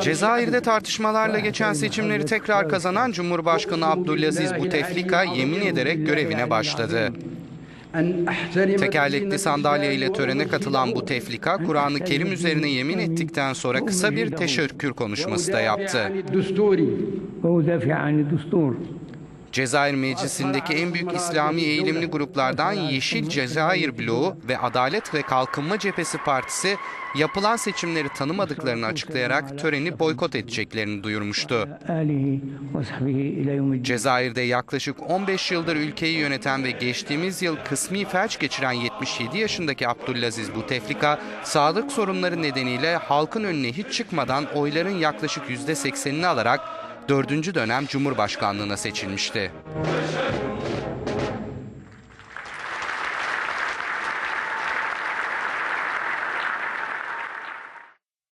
Cezayir'de tartışmalarla geçen seçimleri tekrar kazanan Cumhurbaşkanı Abdülaziz Buteflika yemin ederek görevine başladı. Tekerlekli sandalye ile törene katılan Buteflika, Kur'an-ı Kerim üzerine yemin ettikten sonra kısa bir teşekkür konuşması da yaptı. Cezayir Meclisi'ndeki en büyük İslami eğilimli gruplardan Yeşil Cezayir Bloğu ve Adalet ve Kalkınma Cephesi Partisi yapılan seçimleri tanımadıklarını açıklayarak töreni boykot edeceklerini duyurmuştu. Cezayir'de yaklaşık 15 yıldır ülkeyi yöneten ve geçtiğimiz yıl kısmi felç geçiren 77 yaşındaki Abdülaziz Buteflika, sağlık sorunları nedeniyle halkın önüne hiç çıkmadan oyların yaklaşık %80'ini alarak dördüncü dönem Cumhurbaşkanlığına seçilmişti.